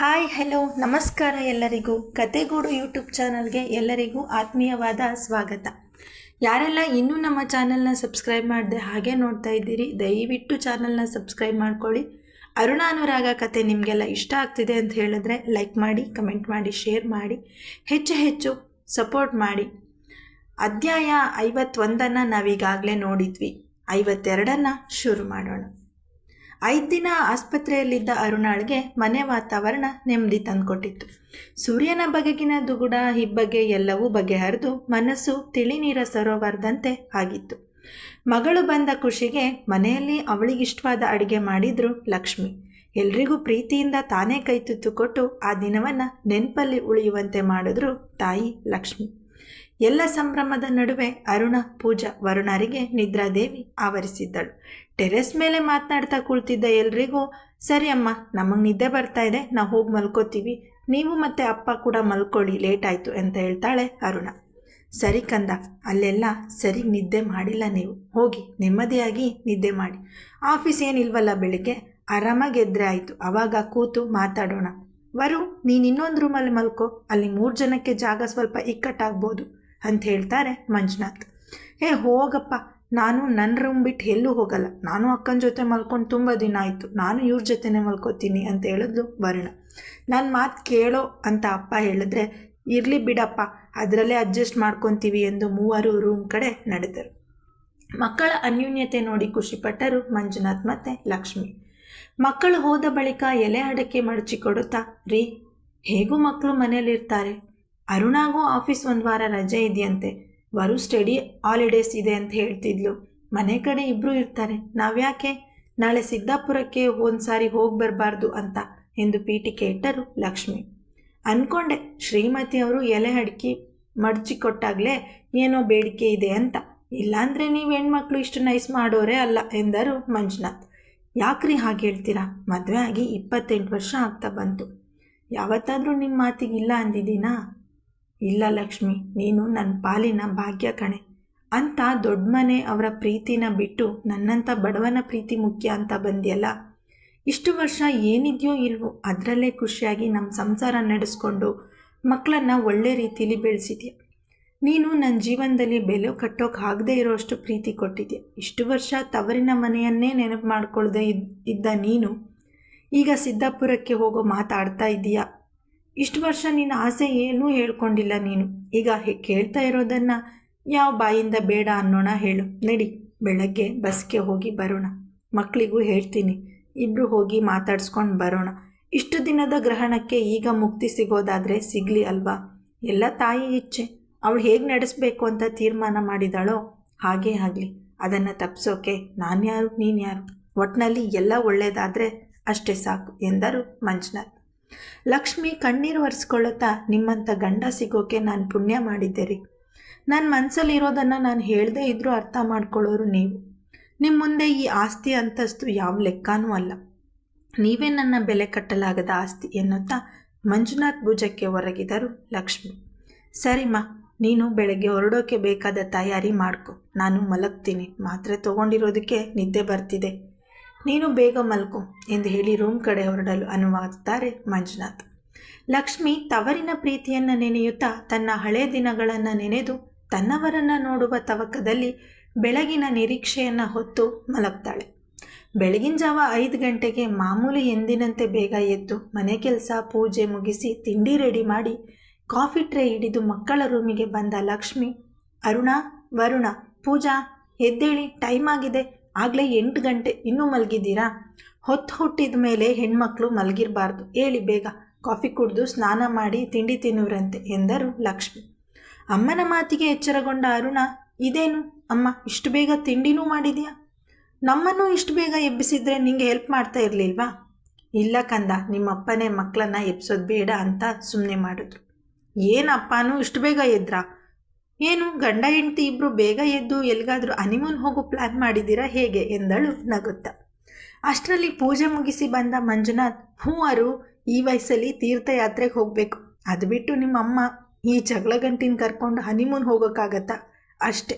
Hi, hello, ನಮಸ್ಕಾರ ಎಲ್ಲರಿಗೂ. ಕತೆಗೂಡು YouTube ಚಾನಲ್ಗೆ ಎಲ್ಲರಿಗೂ ಆತ್ಮೀಯವಾದ ಸ್ವಾಗತ. ಯಾರೆಲ್ಲ ಇನ್ನೂ ನಮ್ಮ ಚಾನಲ್ನ ಸಬ್ಸ್ಕ್ರೈಬ್ ಮಾಡದೆ ಹಾಗೆ ನೋಡ್ತಾ ಇದ್ದೀರಿ, ದಯವಿಟ್ಟು ಚಾನಲ್ನ ಸಬ್ಸ್ಕ್ರೈಬ್ ಮಾಡ್ಕೊಳ್ಳಿ. ಅರುಣಾನುರಾಗ ಕತೆ ನಿಮಗೆಲ್ಲ ಇಷ್ಟ ಆಗ್ತಿದೆ ಅಂತ ಹೇಳಿದ್ರೆ ಲೈಕ್ ಮಾಡಿ, ಕಮೆಂಟ್ ಮಾಡಿ, ಶೇರ್ ಮಾಡಿ, ಹೆಚ್ಚು ಹೆಚ್ಚು ಸಪೋರ್ಟ್ ಮಾಡಿ. ಅಧ್ಯಾಯ ಐವತ್ತೊಂದನ್ನು ನಾವೀಗಾಗಲೇ ನೋಡಿದ್ವಿ. ಐವತ್ತೆರಡನ್ನು ಶುರು ಮಾಡೋಣ. ಐದು ದಿನ ಆಸ್ಪತ್ರೆಯಲ್ಲಿದ್ದ ಅರುಣಾಳ್ಗೆ ಮನೆ ವಾತಾವರಣ ನೆಮ್ಮದಿ ತಂದುಕೊಟ್ಟಿತ್ತು. ಸೂರ್ಯನ ಬಗೆಗಿನ ದುಗುಡ, ಹಿಬ್ಬಗೆ ಎಲ್ಲವೂ ಬಗೆಹರಿದು ಮನಸ್ಸು ತಿಳಿನೀರ ಸರೋವರದಂತೆ ಆಗಿತ್ತು. ಮಗಳು ಬಂದ ಖುಷಿಗೆ ಮನೆಯಲ್ಲಿ ಅವಳಿಗಿಷ್ಟವಾದ ಅಡುಗೆ ಮಾಡಿದ್ರು ಲಕ್ಷ್ಮಿ. ಎಲ್ರಿಗೂ ಪ್ರೀತಿಯಿಂದ ತಾನೇ ಕೈತುತ್ತು ಕೊಟ್ಟು ಆ ದಿನವನ್ನು ನೆನಪಲ್ಲಿ ಉಳಿಯುವಂತೆ ಮಾಡಿದ್ರು ತಾಯಿ ಲಕ್ಷ್ಮಿ. ಎಲ್ಲ ಸಂಭ್ರಮದ ನಡುವೆ ಅರುಣ, ಪೂಜಾ, ವರುಣರಿಗೆ ನಿದ್ರಾದೇವಿ ಆವರಿಸಿದ್ದಳು. ಟೆರೆಸ್ ಮೇಲೆ ಮಾತನಾಡ್ತಾ ಕುಳಿತಿದ್ದ ಎಲ್ರಿಗೂ, ಸರಿ ಅಮ್ಮ, ನಮಗೆ ನಿದ್ದೆ ಬರ್ತಾ ಇದೆ, ನಾವು ಹೋಗಿ ಮಲ್ಕೋತೀವಿ. ನೀವು ಮತ್ತು ಅಪ್ಪ ಕೂಡ ಮಲ್ಕೊಳ್ಳಿ, ಲೇಟ್ ಆಯಿತು ಅಂತ ಹೇಳ್ತಾಳೆ ಅರುಣ. ಸರಿ ಕಂದ, ಅಲ್ಲೆಲ್ಲ ಸರಿ ನಿದ್ದೆ ಮಾಡಿಲ್ಲ ನೀವು. ಹೋಗಿ, ನೆಮ್ಮದಿಯಾಗಿ ನಿದ್ದೆ ಮಾಡಿ. ಆಫೀಸ್ ಏನಿಲ್ವಲ್ಲ ಬೆಳಿಗ್ಗೆ? ಆರಾಮಾಗಿ ಎದ್ರೆ ಆಯಿತು ಆವಾಗ ಕೂತು ಮಾತಾಡೋಣ. ವರು, ನೀನು ಇನ್ನೊಂದು ರೂಮಲ್ಲಿ ಮಲ್ಕೋ, ಅಲ್ಲಿ ಮೂರು ಜನಕ್ಕೆ ಜಾಗ ಸ್ವಲ್ಪ ಇಕ್ಕಟ್ಟಾಗ್ಬೋದು. ಅಂತ ಹೇಳ್ತಾರೆ ಮಂಜುನಾಥ್. ಏ ಹೋಗಪ್ಪ. ನಾನು ನನ್ನ ರೂಮ್ ಬಿಟ್ಟು ಎಲ್ಲೂ ಹೋಗಲ್ಲ. ನಾನು ಅಕ್ಕನ ಜೊತೆ ಮಲ್ಕೊಂಡು ತುಂಬ ದಿನ ಆಯಿತು. ನಾನು ಇವ್ರ ಜೊತೆನೇ ಮಲ್ಕೋತೀನಿ ಅಂತ ಹೇಳಿದ್ಲು ವರುಣ. ನನ್ನ ಮಾತು ಕೇಳೋ ಅಂತ ಅಪ್ಪ ಹೇಳಿದ್ರೆ, ಇರಲಿ ಬಿಡಪ್ಪ. ಅದರಲ್ಲೇ ಅಡ್ಜಸ್ಟ್ ಮಾಡ್ಕೊತೀವಿ ಎಂದು ಮೂವರು ರೂಮ್ ಕಡೆ ನಡೆದರು. ಮಕ್ಕಳ ಅನ್ಯೂನ್ಯತೆ ನೋಡಿ ಖುಷಿಪಟ್ಟರು ಮಂಜುನಾಥ್ ಮತ್ತು ಲಕ್ಷ್ಮಿ. ಮಕ್ಕಳು ಹೋದ ಬಳಿಕ ಎಲೆ ಅಡಕೆ ಮಡಚಿಕೊಡುತ್ತಾ, ರೀ, ಹೇಗೂ ಮಕ್ಕಳು ಮನೇಲಿರ್ತಾರೆ ಅರುಣಾಗೂ ಆಫೀಸ್ ಒಂದು ವಾರ ರಜೆ ಇದೆಯಂತೆ. ವರು ಸ್ಟಡಿ ಹಾಲಿಡೇಸ್ ಇದೆ ಅಂತ ಹೇಳ್ತಿದ್ಲು. ಮನೆ ಕಡೆ ಇಬ್ಬರೂ ಇರ್ತಾರೆ. ನಾವ್ಯಾಕೆ? ನಾಳೆ ಸಿದ್ದಾಪುರಕ್ಕೆ ಒಂದು ಸಾರಿ ಹೋಗಿ ಬರಬಾರ್ದು ಅಂತ ಎಂದು ಪೀಠಿಕೆ ಇಟ್ಟರು ಲಕ್ಷ್ಮಿ. ಅಂದ್ಕೊಂಡೆ ಶ್ರೀಮತಿ ಅವರು ಎಲೆ ಅಡಿಕೆ ಮಡಚಿ ಕೊಟ್ಟಾಗಲೇ ಏನೋ ಬೇಡಿಕೆ ಇದೆ ಅಂತ. ಇಲ್ಲಾಂದರೆ ನೀವು ಹೆಣ್ಮಕ್ಳು ಇಷ್ಟು ನೈಸ್ ಮಾಡೋರೇ ಅಲ್ಲ ಎಂದರು ಮಂಜುನಾಥ್. ಯಾಕ್ರಿ ಹಾಗೆ ಹೇಳ್ತೀರಾ? ಮದುವೆ ಆಗಿ ಇಪ್ಪತ್ತೆಂಟು ವರ್ಷ ಆಗ್ತಾ ಬಂತು. ಯಾವತ್ತಾದರೂ ನಿಮ್ಮ ಮಾತಿಗೆ ಇಲ್ಲ ಅಂದಿದ್ದೀನಾ? ಇಲ್ಲ ಲಕ್ಷ್ಮಿ, ನೀನು ನನ್ನ ಪಾಲಿನ ಭಾಗ್ಯ ಕಣೆ. ಅಂತ ದೊಡ್ಡ ಮನೆ ಅವರ ಪ್ರೀತಿನ ಬಿಟ್ಟು ನನ್ನಂಥ ಬಡವನ ಪ್ರೀತಿ ಮುಖ್ಯ ಅಂತ ಬಂದಿಯಲ್ಲ? ಇಷ್ಟು ವರ್ಷ ಏನಿದೆಯೋ ಇಲ್ವೋ ಅದರಲ್ಲೇ ಖುಷಿಯಾಗಿ ನಮ್ಮ ಸಂಸಾರ ನಡೆಸ್ಕೊಂಡು ಮಕ್ಕಳನ್ನು ಒಳ್ಳೆ ರೀತಿಲಿ ಬೆಳೆಸಿದ್ಯಾ? ನೀನು ನನ್ನ ಜೀವನದಲ್ಲಿ ಬೆಲೆ ಕಟ್ಟೋಕೆ ಆಗದೇ ಇರೋಷ್ಟು ಪ್ರೀತಿ ಕೊಟ್ಟಿದ್ಯಾ? ಇಷ್ಟು ವರ್ಷ ತವರಿನ ಮನೆಯನ್ನೇ ನೆನಪು ಮಾಡಿಕೊಳ್ಳದೆ ಇದ್, ಇದ್ದ ನೀನು ಈಗ ಸಿದ್ದಾಪುರಕ್ಕೆ ಹೋಗೋ ಮಾತಾಡ್ತಾ ಇದ್ದೀಯಾ? ಇಷ್ಟು ವರ್ಷ ನಿನ್ನ ಆಸೆ ಏನೂ ಹೇಳ್ಕೊಂಡಿಲ್ಲ ನೀನು. ಈಗ ಕೇಳ್ತಾ ಇರೋದನ್ನು ಯಾವ ಬಾಯಿಂದ ಬೇಡ ಅನ್ನೋಣ ಹೇಳು. ನಡಿ, ಬೆಳಗ್ಗೆ ಬಸ್ಗೆ ಹೋಗಿ ಬರೋಣ. ಮಕ್ಕಳಿಗೂ ಹೇಳ್ತೀನಿ ಇಬ್ಬರು ಹೋಗಿ ಮಾತಾಡ್ಸ್ಕೊಂಡು ಬರೋಣ. ಇಷ್ಟು ದಿನದ ಗ್ರಹಣಕ್ಕೆ ಈಗ ಮುಕ್ತಿ ಸಿಗೋದಾದರೆ ಸಿಗಲಿ ಅಲ್ವಾ? ಎಲ್ಲ ತಾಯಿ ಇಚ್ಛೆ. ಅವಳು ಹೇಗೆ ನಡೆಸಬೇಕು ಅಂತ ತೀರ್ಮಾನ ಮಾಡಿದಾಳೋ ಹಾಗೇ ಆಗಲಿ. ಅದನ್ನು ತಪ್ಪಿಸೋಕೆ ನಾನು ಯಾರು ನೀನು ಯಾರು ಒಟ್ಟಿನಲ್ಲಿ ಎಲ್ಲ ಒಳ್ಳೆಯದಾದರೆ ಅಷ್ಟೇ ಸಾಕು ಎಂದರು ಮಂಜುನಾಥ್. ಲಕ್ಷ್ಮಿ ಕಣ್ಣೀರು ಒರೆಸ್ಕೊಳ್ಳುತ್ತಾ ನಿಮ್ಮಂಥ ಗಂಡ ಸಿಗೋಕೆ ನಾನು ಪುಣ್ಯ ಮಾಡಿದ್ದೆ ರೀ ನನ್ನ ಮನಸ್ಸಲ್ಲಿರೋದನ್ನು ನಾನು ಹೇಳದೇ ಇದ್ದರೂ ಅರ್ಥ ಮಾಡ್ಕೊಳ್ಳೋರು ನೀವು. ನಿಮ್ಮ ಮುಂದೆ ಈ ಆಸ್ತಿ ಅಂತಸ್ತು ಯಾವ ಲೆಕ್ಕನೂ ಅಲ್ಲ. ನೀವೇ ನನ್ನ ಬೆಲೆ ಕಟ್ಟಲಾಗದ ಆಸ್ತಿ ಎನ್ನುತ್ತಾ ಮಂಜುನಾಥ್ ಭುಜಕ್ಕೆ ಹೊರಗಿದರು ಲಕ್ಷ್ಮಿ. ಸರಿಮ್ಮ, ನೀನು ಬೆಳಗ್ಗೆ ಹೊರಡೋಕೆ ಬೇಕಾದ ತಯಾರಿ ಮಾಡ್ಕೊ. ನಾನು ಮಲಗ್ತೀನಿ. ಮಾತ್ರೆ ತೊಗೊಂಡಿರೋದಕ್ಕೆ ನಿದ್ದೆ ಬರ್ತಿದೆ. ನೀನು ಬೇಗ ಮಲ್ಕು ಎಂದು ಹೇಳಿ ರೂಮ್ ಕಡೆ ಹೊರಡಲು ಅನುವಾದುತ್ತಾರೆ ಮಂಜುನಾಥ್. ಲಕ್ಷ್ಮಿ ತವರಿನ ಪ್ರೀತಿಯನ್ನು ನೆನೆಯುತ್ತಾ ತನ್ನ ಹಳೆ ದಿನಗಳನ್ನು ನೆನೆದು ತನ್ನವರನ್ನು ನೋಡುವ ತವಕದಲ್ಲಿ ಬೆಳಗಿನ ನಿರೀಕ್ಷೆಯನ್ನು ಹೊತ್ತು ಮಲಗ್ತಾಳೆ. ಬೆಳಗಿನ ಜಾವ ಐದು ಗಂಟೆಗೆ ಮಾಮೂಲಿ ಎಂದಿನಂತೆ ಬೇಗ ಎದ್ದು ಮನೆ ಕೆಲಸ, ಪೂಜೆ ಮುಗಿಸಿ ತಿಂಡಿ ರೆಡಿ ಮಾಡಿ ಕಾಫಿ ಟ್ರೇ ಹಿಡಿದು ಮಕ್ಕಳ ರೂಮಿಗೆ ಬಂದ ಲಕ್ಷ್ಮಿ, ಅರುಣ, ವರುಣ, ಪೂಜಾ, ಎದ್ದೇಳಿ, ಟೈಮ್ ಆಗಿದೆ. ಆಗಲೇ ಎಂಟು ಗಂಟೆ ಇನ್ನೂ ಮಲಗಿದ್ದೀರಾ? ಹೊತ್ತು ಹುಟ್ಟಿದ ಮೇಲೆ ಹೆಣ್ಮಕ್ಳು ಮಲಗಿರಬಾರ್ದು. ಹೇಳಿ ಬೇಗ. ಕಾಫಿ ಕುಡಿದು ಸ್ನಾನ ಮಾಡಿ ತಿಂಡಿ ತಿನ್ನುವರಂತೆ ಎಂದರು ಲಕ್ಷ್ಮಿ. ಅಮ್ಮನ ಮಾತಿಗೆ ಎಚ್ಚರಗೊಂಡ ಅರುಣ, ಇದೇನು? ಅಮ್ಮ, ಇಷ್ಟು ಬೇಗ ತಿಂಡಿನೂ ಮಾಡಿದೆಯಾ? ನಮ್ಮನ್ನು ಇಷ್ಟು ಬೇಗ ಎಬ್ಬಿಸಿದ್ರೆ ನಿಮಗೆ ಹೆಲ್ಪ್ ಮಾಡ್ತಾ ಇರಲಿಲ್ವಾ? ಇಲ್ಲ ಕಂದ, ನಿಮ್ಮಪ್ಪನೇ ಮಕ್ಕಳನ್ನ ಎಬ್ಸೋದು ಬೇಡ ಅಂತ ಸುಮ್ಮನೆ ಮಾಡಿದ್ರು. ಏನಪ್ಪನೂ ಇಷ್ಟು ಬೇಗ ಎದ್ರಾ? ಏನು ಗಂಡ ಹೆಂಡತಿ ಇಬ್ಬರು ಬೇಗ ಎದ್ದು ಎಲ್ಲಿಗಾದರೂ ಹನಿಮೂನ್ ಹೋಗೋ ಪ್ಲ್ಯಾನ್ ಮಾಡಿದ್ದೀರಾ ಹೇಗೆ ಎಂದಳು ನಗುತ್ತ. ಅಷ್ಟರಲ್ಲಿ ಪೂಜೆ ಮುಗಿಸಿ ಬಂದ ಮಂಜುನಾಥ್, ಹ್ಞೂ ಅರು, ಈ ವಯಸ್ಸಲ್ಲಿ ತೀರ್ಥಯಾತ್ರೆಗೆ ಹೋಗಬೇಕು. ಅದು ಬಿಟ್ಟು ನಿಮ್ಮಮ್ಮ ಈ ಜಗಳ ಗಂಟಿನ ಕರ್ಕೊಂಡು ಹನಿಮೂನ್ ಹೋಗೋಕ್ಕಾಗತ್ತಾ ಅಷ್ಟೆ.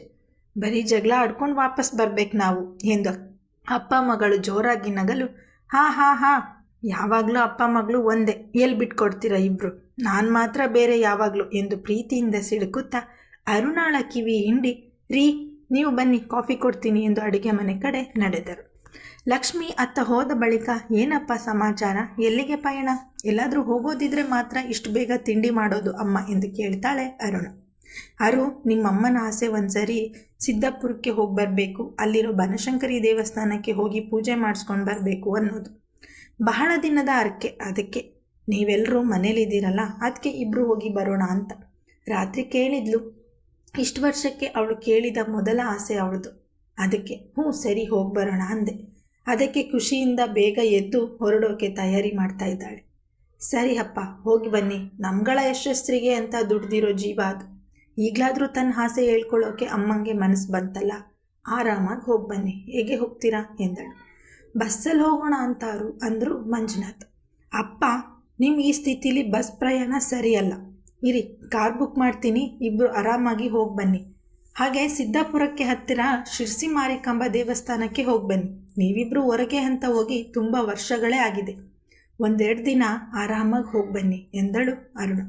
ಬರೀ ಜಗಳ ಆಡ್ಕೊಂಡು ವಾಪಸ್ ಬರಬೇಕು ನಾವು, ಎಂದು ಅಪ್ಪ ಮಗಳು ಜೋರಾಗಿ ನಗಲು. ಹಾಂ ಹಾಂ ಹಾಂ, ಯಾವಾಗಲೂ ಅಪ್ಪ ಮಗಳು ಒಂದೇ. ಎಲ್ಲಿ ಬಿಟ್ಕೊಡ್ತೀರಾ ಇಬ್ಬರು ನಾನು ಮಾತ್ರ ಬೇರೆ ಯಾವಾಗಲೂ, ಎಂದು ಪ್ರೀತಿಯಿಂದ ಸಿಡುಕುತ್ತಾ ಅರುಣಾಳ ಕಿವಿ ಹಿಂಡಿ, ರೀ, ನೀವು ಬನ್ನಿ, ಕಾಫಿ ಕೊಡ್ತೀನಿ ಎಂದು ಅಡುಗೆ ಮನೆ ಕಡೆ ನಡೆದರು. ಲಕ್ಷ್ಮಿ ಅತ್ತ ಹೋದ ಬಳಿಕ, ಏನಪ್ಪ ಸಮಾಚಾರ? ಎಲ್ಲಿಗೆ ಪಯಣ? ಎಲ್ಲಾದರೂ ಹೋಗೋದಿದ್ರೆ ಮಾತ್ರ ಇಷ್ಟು ಬೇಗ ತಿಂಡಿ ಮಾಡೋದು ಅಮ್ಮ ಎಂದು ಕೇಳ್ತಾಳೆ ಅರುಣ. ಅರು, ನಿಮ್ಮಮ್ಮನ ಆಸೆ ಒಂದ್ಸರಿ ಸಿದ್ದಪುರಕ್ಕೆ ಹೋಗಿ ಬರಬೇಕು. ಅಲ್ಲಿರೋ ಬನಶಂಕರಿ ದೇವಸ್ಥಾನಕ್ಕೆ ಹೋಗಿ ಪೂಜೆ ಮಾಡಿಸ್ಕೊಂಡು ಬರಬೇಕು ಅನ್ನೋದು. ಬಹಳ ದಿನದ ಅರ್ಕೆ, ಅದಕ್ಕೆ. ನೀವೆಲ್ಲರೂ ಮನೇಲಿದ್ದೀರಲ್ಲ ಅದಕ್ಕೆ ಇಬ್ಬರು ಹೋಗಿ ಬರೋಣ ಅಂತ. ರಾತ್ರಿ ಕೇಳಿದ್ಲು ಇಷ್ಟು ವರ್ಷಕ್ಕೆ ಅವಳು ಕೇಳಿದ ಮೊದಲ ಆಸೆ ಅವಳದು. ಅದಕ್ಕೆ, ಹ್ಞೂ, ಸರಿ, ಹೋಗಿ ಬರೋಣ, ಅಂದೆ. ಅದಕ್ಕೆ ಖುಷಿಯಿಂದ ಬೇಗ ಎದ್ದು ಹೊರಡೋಕೆ ತಯಾರಿ ಮಾಡ್ತಾ ಇದ್ದಾಳೆ. ಸರಿ ಅಪ್ಪ, ಹೋಗಿ ಬನ್ನಿ. ನಮ್ಗಳ ಯಶಸ್ಸಿಗೆ ಅಂತ ದುಡ್ದಿರೋ ಜೀವ ಅದು. ಈಗಲಾದರೂ ತನ್ನ ಆಸೆ ಹೇಳ್ಕೊಳ್ಳೋಕೆ ಅಮ್ಮಂಗೆ ಮನಸ್ಸು ಬಂತಲ್ಲ. ಆರಾಮಾಗಿ ಹೋಗಿ ಬನ್ನಿ. ಹೇಗೆ ಹೋಗ್ತೀರಾ? ಎಂದಳು. ಬಸ್ಸಲ್ಲಿ ಹೋಗೋಣ ಅಂತಾರು ಅಂದರು ಮಂಜುನಾಥ್. ಅಪ್ಪ ನಿಮ್ಮ ಈ ಸ್ಥಿತಿಲಿ ಬಸ್ ಪ್ರಯಾಣ ಸರಿಯಲ್ಲ. ಇರಿ, ಕಾರ್ ಬುಕ್ ಮಾಡ್ತೀನಿ ಇಬ್ಬರು ಆರಾಮಾಗಿ ಹೋಗಿ ಬನ್ನಿ. ಹಾಗೆ ಸಿದ್ದಾಪುರಕ್ಕೆ ಹತ್ತಿರ ಶಿರ್ಸಿ ಮಾರಿಕಾಂಬ ದೇವಸ್ಥಾನಕ್ಕೆ ಹೋಗಿ ಬನ್ನಿ. ನೀವಿಬ್ಬರು ಹೊರಗೆ ಅಂತ ಹೋಗಿ ತುಂಬ ವರ್ಷಗಳೇ ಆಗಿದೆ. ಒಂದೆರಡು ದಿನ ಆರಾಮಾಗಿ ಹೋಗಿ ಬನ್ನಿ, ಎಂದಳು ಅರುಣ.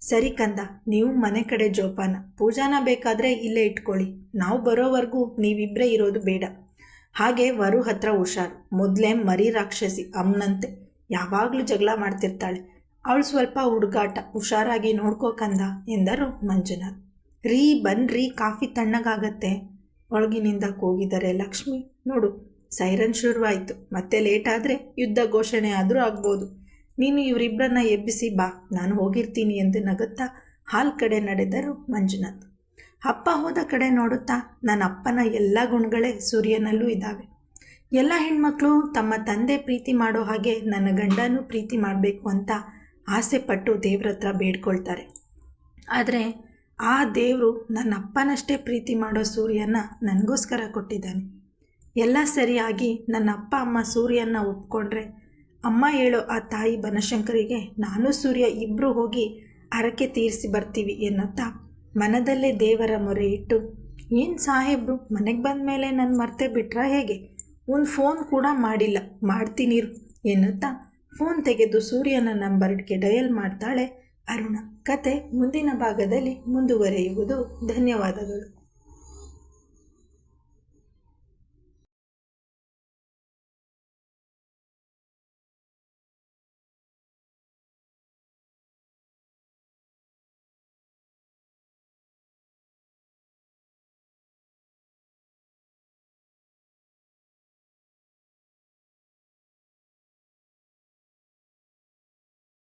ಸರಿ ಕಂದ, ನೀವು ಮನೆ ಕಡೆ ಜೋಪಾನ. ಪೂಜಾನ ಬೇಕಾದರೆ ಇಲ್ಲೇ ಇಟ್ಕೊಳ್ಳಿ. ನಾವು ಬರೋವರೆಗೂ ನೀವಿಬ್ಬರೇ ಇರೋದು ಬೇಡ. ಹಾಗೆ ವರು ಹತ್ರ ಹುಷಾರು. ಮೊದಲೇ ಮರಿ ರಾಕ್ಷಸಿ ಅಮ್ಮನಂತೆ ಯಾವಾಗಲೂ ಜಗಳ ಮಾಡ್ತಿರ್ತಾಳೆ. ಅವಳು ಸ್ವಲ್ಪ ಹುಡುಗಾಟ, ಹುಷಾರಾಗಿ ನೋಡ್ಕೋಕಂದ ಎಂದರು ಮಂಜುನಾಥ್. ರೀ ಬನ್ರಿ ಕಾಫಿ ತಣ್ಣಗಾಗತ್ತೆ. ಒಳಗಿನಿಂದ ಕೂಗಿದರೆ ಲಕ್ಷ್ಮಿ, ನೋಡು, ಸೈರನ್ ಶುರುವಾಯಿತು, ಮತ್ತೆ ಲೇಟ್ ಆದರೆ ಯುದ್ಧ ಘೋಷಣೆ ಆದರೂ ಆಗ್ಬೋದು. ನೀನು ಇವರಿಬ್ಬರನ್ನ ಎಬ್ಬಿಸಿ ಬಾ, ನಾನು ಹೋಗಿರ್ತೀನಿ ಎಂದು ನಗುತ್ತಾ ಹಾಲ್ ಕಡೆ ನಡೆದರು ಮಂಜುನಾಥ್. ಅಪ್ಪ ಹೋದ ಕಡೆ ನೋಡುತ್ತಾ ನನ್ನ ಅಪ್ಪನ ಎಲ್ಲ ಗುಣಗಳೇ ಸೂರ್ಯನಲ್ಲೂ ಇದ್ದಾವೆ. ಎಲ್ಲ ಹೆಣ್ಮಕ್ಳು ತಮ್ಮ ತಂದೆ ಪ್ರೀತಿ ಮಾಡೋ ಹಾಗೆ ನನ್ನ ಗಂಡನೂ ಪ್ರೀತಿ ಮಾಡಬೇಕು ಅಂತ ಆಸೆ ಪಟ್ಟು ದೇವ್ರ ಹತ್ರ ಬೇಡ್ಕೊಳ್ತಾರೆ. ಆದರೆ ಆ ದೇವರು ನನ್ನ ಅಪ್ಪನಷ್ಟೇ ಪ್ರೀತಿ ಮಾಡೋ ಸೂರ್ಯನ ನನಗೋಸ್ಕರ ಕೊಟ್ಟಿದ್ದಾನೆ. ಎಲ್ಲ ಸರಿಯಾಗಿ ನನ್ನ ಅಪ್ಪ ಅಮ್ಮ ಸೂರ್ಯನ ಒಪ್ಕೊಂಡ್ರೆ ಅಮ್ಮ ಹೇಳೋ ಆ ತಾಯಿ ಬನಶಂಕರಿಗೆ ನಾನು ಸೂರ್ಯ ಇಬ್ಬರು ಹೋಗಿ ಹರಕೆ ತೀರಿಸಿ ಬರ್ತೀವಿ ಎನ್ನುತ್ತಾ ಮನದಲ್ಲೇ ದೇವರ ಮೊರೆ ಇಟ್ಟು, ಏನು ಸಾಹೇಬ್ರು, ಮನೆಗೆ ಬಂದ ಮೇಲೆ ನನ್ನ ಮರ್ತೆ ಬಿಟ್ರಾ ಹೇಗೆ? ಒಂದು ಫೋನ್ ಕೂಡ ಮಾಡಿಲ್ಲ ಮಾಡ್ತೀನಿರು ಎನ್ನುತ್ತಾ ಫೋನ್ ತೆಗೆದು ಸೂರ್ಯನ ನಂಬರ್ಗೆ ಡಯಲ್ ಮಾಡ್ತಾಳೆ ಅರುಣ. ಕತೆ ಮುಂದಿನ ಭಾಗದಲ್ಲಿ ಮುಂದುವರೆಯುವುದು. ಧನ್ಯವಾದಗಳು.